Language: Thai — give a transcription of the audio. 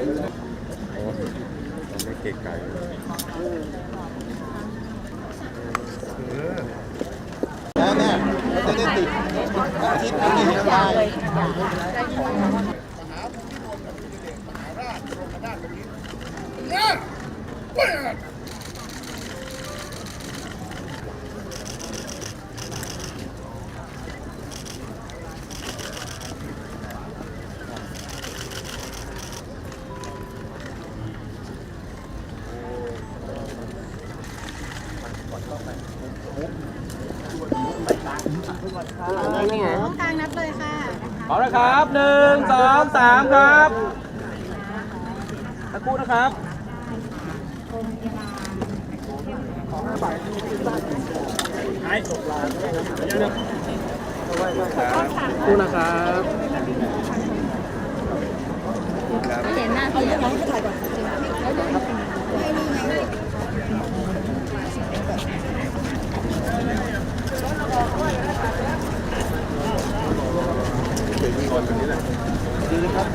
อ้มันไม่เก๋ไก่แล้วเนี่ยมันจะได้ติดอาทิตย์อาทิตย์ยายห้องกลางนับเลยค่ะพร้อมนะครับหนึ่งสองสามครับตะกู้นะครับกู้นะครับไม่เห็นหน้าพี่ยังถ่ายก่อน ดแบบนี้แหละดูนะครับ